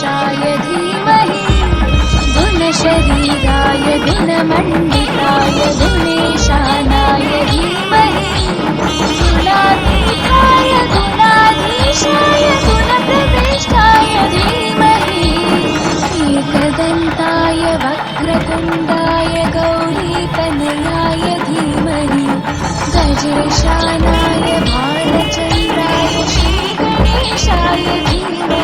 पुरुषाय धीमहि गुणशरीराय गुणमण्डिताय गुणेशानाय धीमहि। गुणाधीशाय गुणप्रतिष्ठाय धीमहि। एकदन्ताय वक्रतुण्डाय गौरीतनयाय धीमहि। गजेशानाय भालचन्द्राय श्रीगणेशाय धीमहि।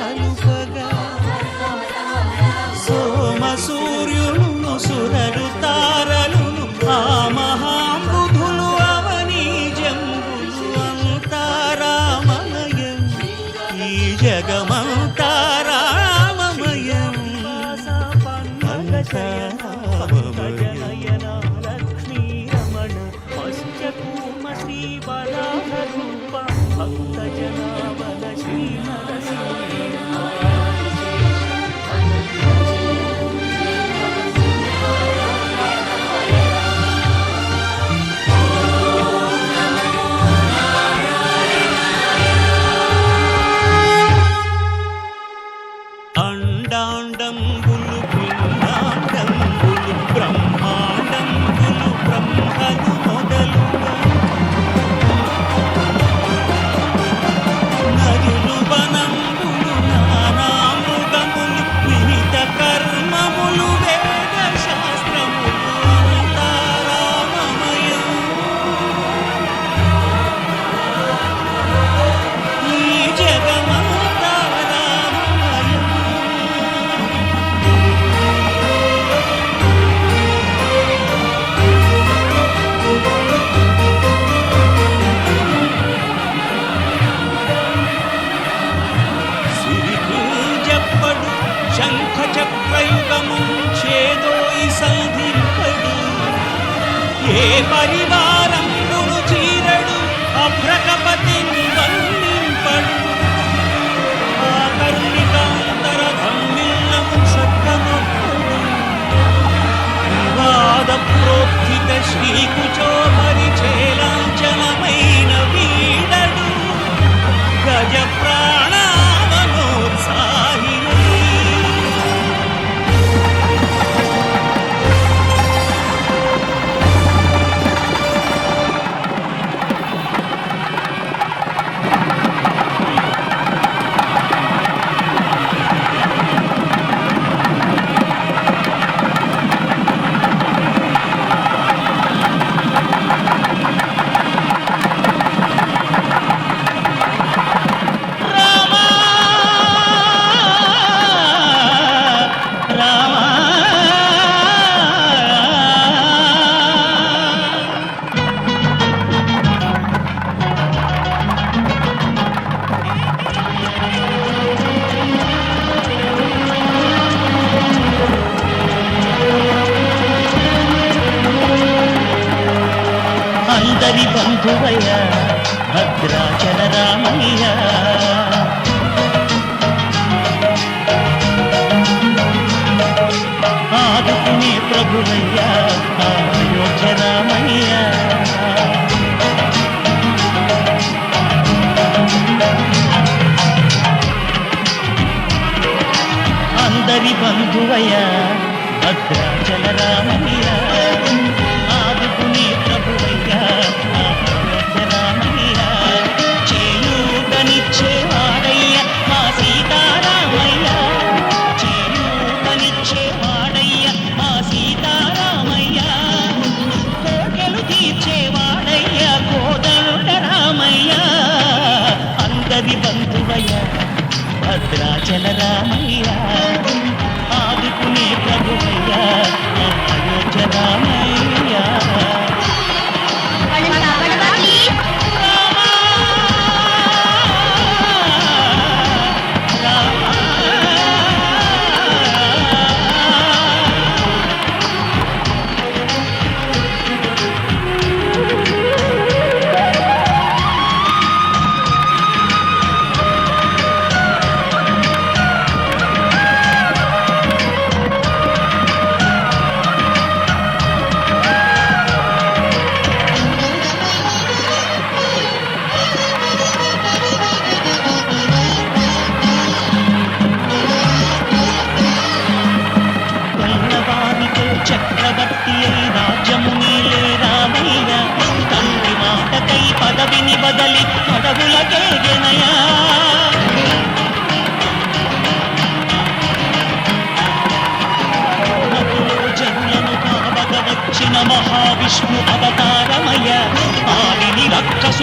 sana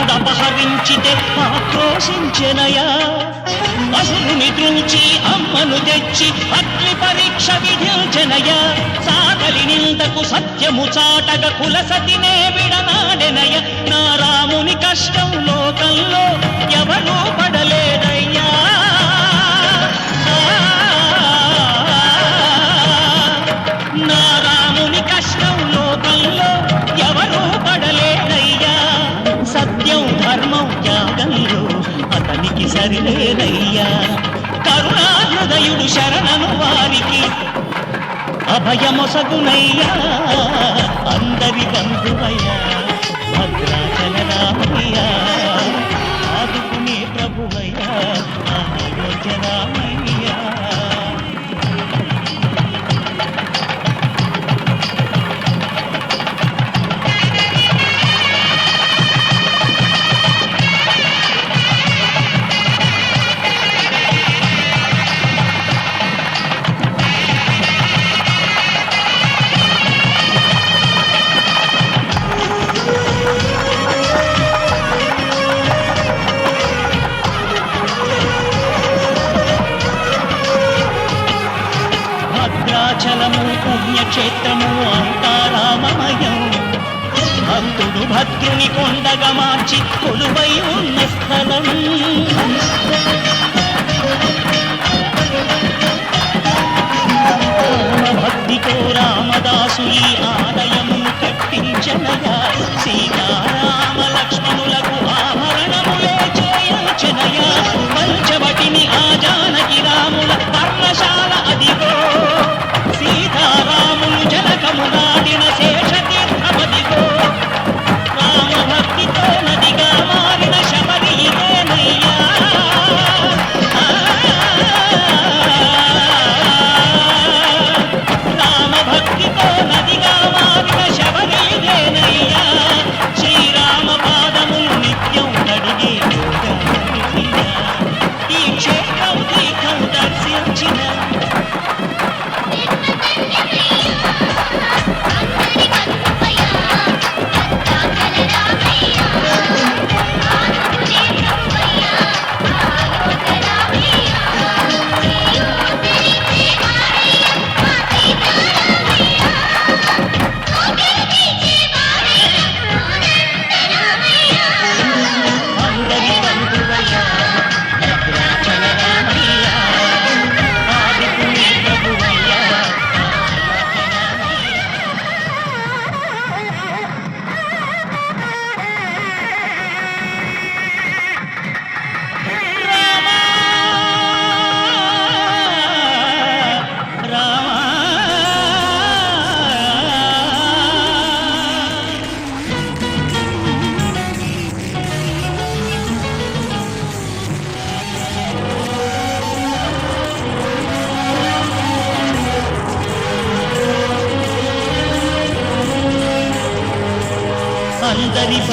అపహరించితే ఆక్రోశించెనయా? అసురుని త్రూచి అమ్మను తెచ్చి అగ్ని పరీక్ష విధించెనయా? సాగలి నిందకు సత్యము చాటగ కుల సతినే విడనాడెనయ? నా రాముని కష్టం లోకంలో ఎవరూ పడలే గతి సరిలేదయ్యా. కరుణాహృదయుడు శరణను వారికి అభయమొసగునయ్యా. అందరి బంధువయ్యా భద్రాచనరామయ్యా ఆదుకునే ప్రభువయ్యా ఆలోచనామయ్యా. ఇంద్రుని కొండగా మార్చి కొలువై ఉన్న స్థలం.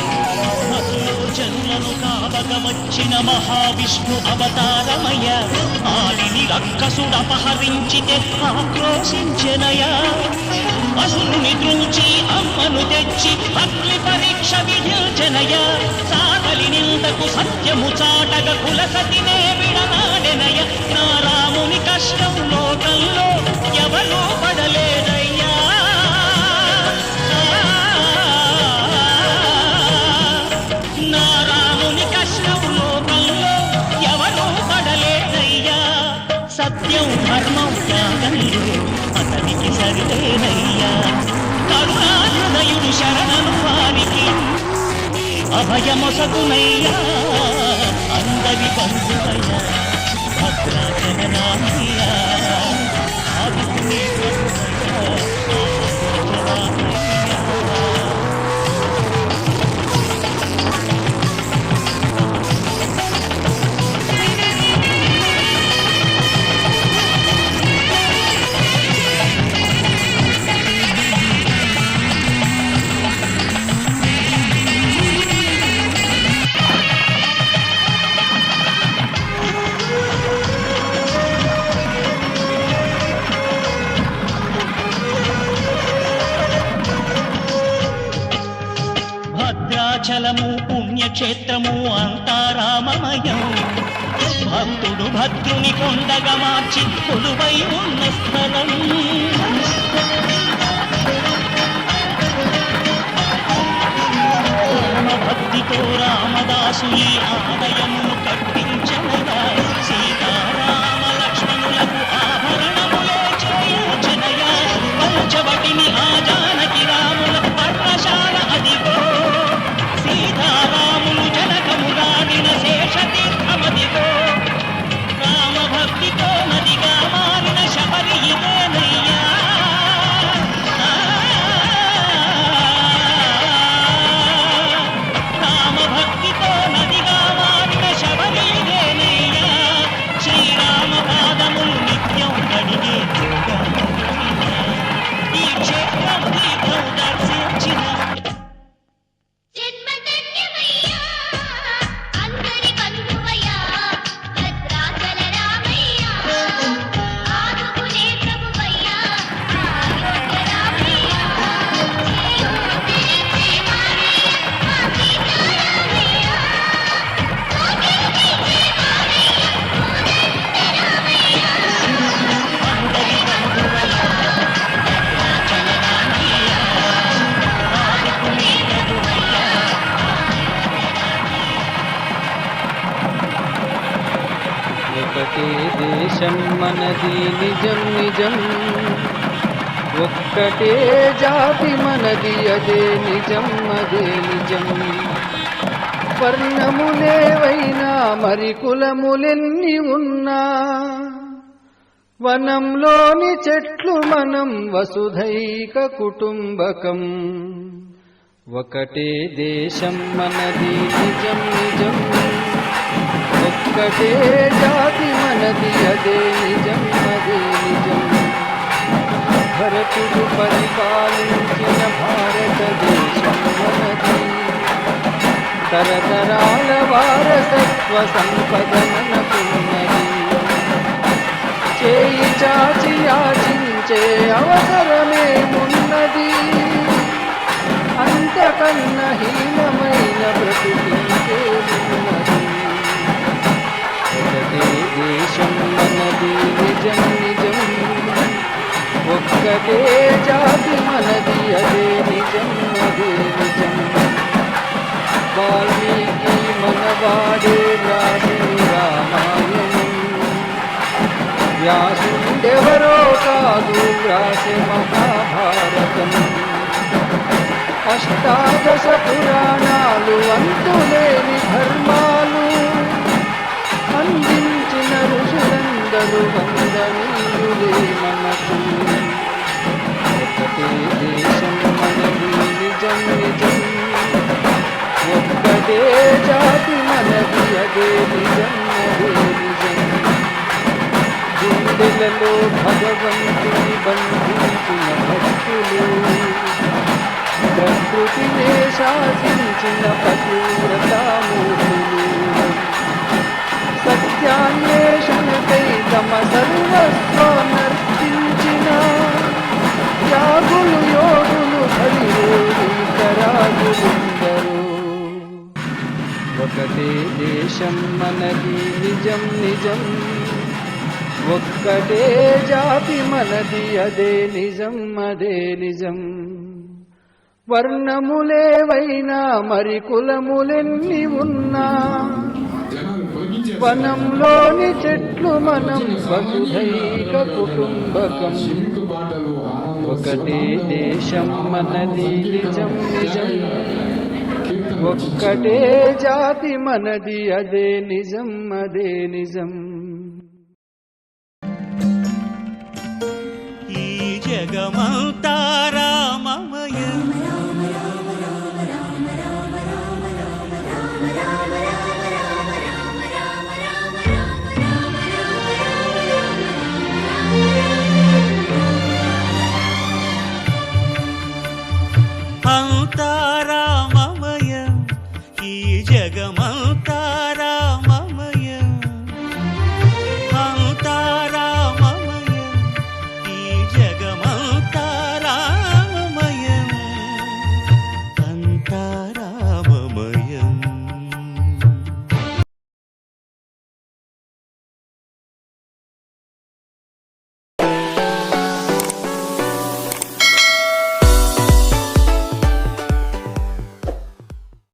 పదవులకే జన్మను కావక వచ్చిన మహావిష్ణు అవతారమయ ఆలిని రక్కసుడపహరించితే ఆక్రోశించనయా అసురుని ద్రుంచి అమ్మను తెచ్చి అగ్ని పరీక్ష విధించెనయ సాగలి నిందకు సత్యము చాటగ కులసతినే విడనాడెనయ నా రాముని కష్టం లోకంలో ఎవరూ పడలేదయ్యా. నా రాముని కష్టం లోకంలో ఎవరూ పడలేదయ్యా. సత్యం ధర్మం త్యాగంలో అతనికి సరిలేనయ్యా కరుణాహృదయుడు శరణను వారికి అభయమొసగునయ్యా. అందరి బంధువయ్యా భద్రాచల పుణ్యక్షేత్రము అంతా రామమయం భక్తుడు భద్రుని కొండగా మార్చి కొలువై ఉన్న స్థలం. రామ భక్తితో రామదాసు ఈ ఆలయము కట్టించనగా సీతారామ లక్ష్మణులకు ఆభరణములే చేయుచనయ పంచవటిని ఆ మనది నిజం నిజం. ఒక్కటే జాతి మనది అదే నిజం అదే నిజం. వర్ణములేవైనా మరి కులములెన్ని ఉన్నా. వనంలోని చెట్లు మనం వసుధైక కుటుంబకం. ఒకటే దేశం మనది నిజం నిజం. ఒక్కటే జాతి నది అదే నిజం అదే నిజం భరతుడు పరిపాలించిన భారతదేశం మనది తరతరాల వారసత్వ సంపద మనకున్నది చేయి చాచి యాచించే అవసరమేమున్నది అంతకన్న హీనమైన ప్రతి ఒక్కటే జాతి మనది అదే నిజం అదే నిజం. వాల్మీకి మనవాడే రాసిన రామాయణం. వ్యాసుడెవరో కాదు వ్రాసే మహాభారతం. అష్టాదశ పురాణాలు అంతులేని ధర్మాలు. అందించిన ఋషులందరూ వందనీయులే మనకు దేశం మనది నిజం నిజం ఒక్కటే జాతి మనది అదే నిజం అదే నిజం గుండెలలో భగవంతుని బంధించిన భక్తులు ప్రకృతినే శాసించిన పతివ్రతామూర్తులు సత్యాన్వేషణకై తమ సర్వస్వనర్పించిన త్యాగులు యోగులు హరిరాజులందరూ ఒకటే దేశం మనది నిజం నిజం. ఒక్కటే జాతి మనది అదే నిజం అదే నిజం. వర్ణములేవైనా మరి కులములెన్ని ఉన్నా. వనంలోని చెట్లు మనం వసుధైక కుటుంబకం. ఒకటే దేశం మనది నిజం నిజం. ఒక్కటే జాతి మనది అదే నిజం అదే నిజం. ఈ జగమంతారా